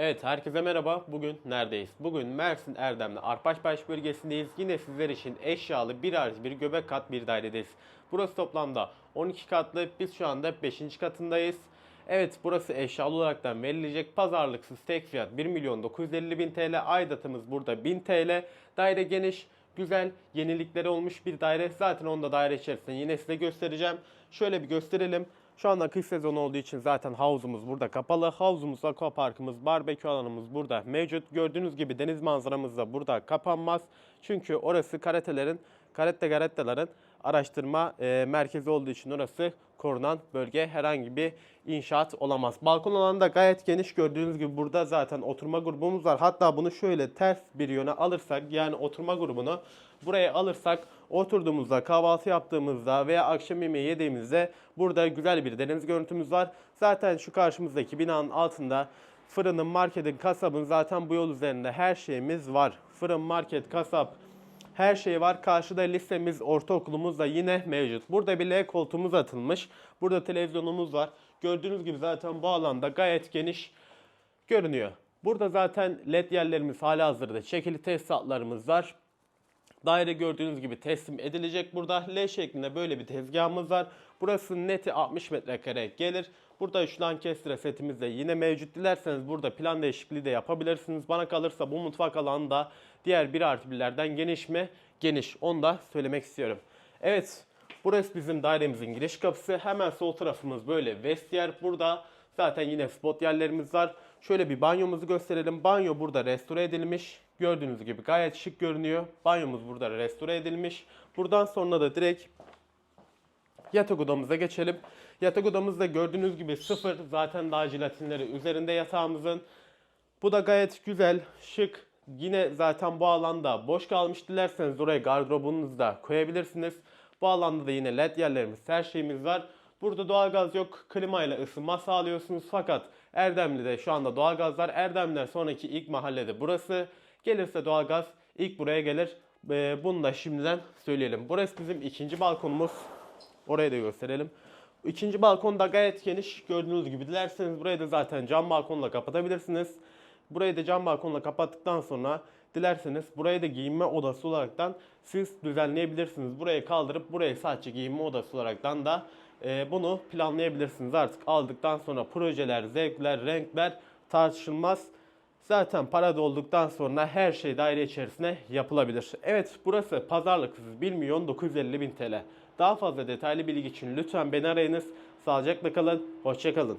Evet herkese merhaba. Bugün neredeyiz? Bugün Mersin Erdemli Arpaşbaş bölgesindeyiz. Yine sizler için eşyalı bir artı bir göbek kat bir dairedeyiz. Burası toplamda 12 katlı. Biz şu anda 5. katındayız. Evet burası eşyalı olaraktan verilecek pazarlıksız tek fiyat 1 milyon 950 bin TL. Aidatımız burada 1000 TL. Daire geniş, güzel, yenilikleri olmuş bir daire. Zaten onu da daire içerisinde yine size göstereceğim. Şöyle bir gösterelim. Şu anda kış sezonu olduğu için zaten havuzumuz burada kapalı. Havuzumuz, aquaparkımız, barbekü alanımız burada mevcut. Gördüğünüz gibi deniz manzaramız da burada kapanmaz. Çünkü orası karatelerin, karette garettelerin araştırma e, merkezi olduğu için orası korunan bölge. Herhangi bir inşaat olamaz. Balkon alanı da gayet geniş. Gördüğünüz gibi burada zaten oturma grubumuz var. Hatta bunu şöyle ters bir yöne alırsak yani oturma grubunu buraya alırsak oturduğumuzda, kahvaltı yaptığımızda veya akşam yemeği yediğimizde burada güzel bir deniz görüntümüz var. Zaten şu karşımızdaki binanın altında fırının, marketin, kasabın zaten bu yol üzerinde her şeyimiz var. Fırın, market, kasap, her şey var. Karşıda lisemiz, ortaokulumuz da yine mevcut. Burada bir L koltuğumuz atılmış. Burada televizyonumuz var. Gördüğünüz gibi zaten bu alanda gayet geniş görünüyor. Burada zaten led yerlerimiz hala hazırda. Çekili tesisatlarımız var. Daire gördüğünüz gibi teslim edilecek burada. L şeklinde böyle bir tezgahımız var. Burası neti 60 metrekare gelir. Burada şu Lankestre setimiz de yine mevcut. Dilerseniz burada plan değişikliği de yapabilirsiniz. Bana kalırsa bu mutfak alanı da diğer 1 artı 1'lerden geniş mi? Geniş. Onu da söylemek istiyorum. Evet. Burası bizim dairemizin giriş kapısı. Hemen sol tarafımız böyle vestiyer. Burada zaten yine spot yerlerimiz var. Şöyle bir banyomuzu gösterelim. Banyo burada restore edilmiş. Gördüğünüz gibi gayet şık görünüyor. Banyomuz burada restore edilmiş. Buradan sonra da direkt yatak odamıza geçelim. Yatak odamızda gördüğünüz gibi sıfır. Zaten daha jelatinleri üzerinde yatağımızın. Bu da gayet güzel, şık. Yine zaten bu alanda boş kalmış. Dilerseniz oraya gardırobunuzu da koyabilirsiniz. Bu alanda da yine led yerlerimiz, her şeyimiz var. Burada doğalgaz yok. Klima ile ısınma sağlıyorsunuz. Fakat Erdemli'de şu anda doğalgaz var. Erdemli'den sonraki ilk mahallede burası. Gelirse doğalgaz ilk buraya gelir. Ee, bunu da şimdiden söyleyelim. Burası bizim ikinci balkonumuz. Orayı da gösterelim. İkinci balkon da gayet geniş. Gördüğünüz gibi dilerseniz burayı da zaten cam balkonla kapatabilirsiniz. Burayı da cam balkonla kapattıktan sonra dilerseniz burayı da giyinme odası olaraktan siz düzenleyebilirsiniz. Burayı kaldırıp burayı sadece giyinme odası olaraktan da bunu planlayabilirsiniz. Artık aldıktan sonra projeler, zevkler, renkler tartışılmaz. Zaten para dolduktan sonra her şey daire içerisine yapılabilir. Evet burası pazarlıksız 1 milyon 950 bin TL. Daha fazla detaylı bilgi için lütfen beni arayınız. Sağlıcakla kalın, hoşçakalın.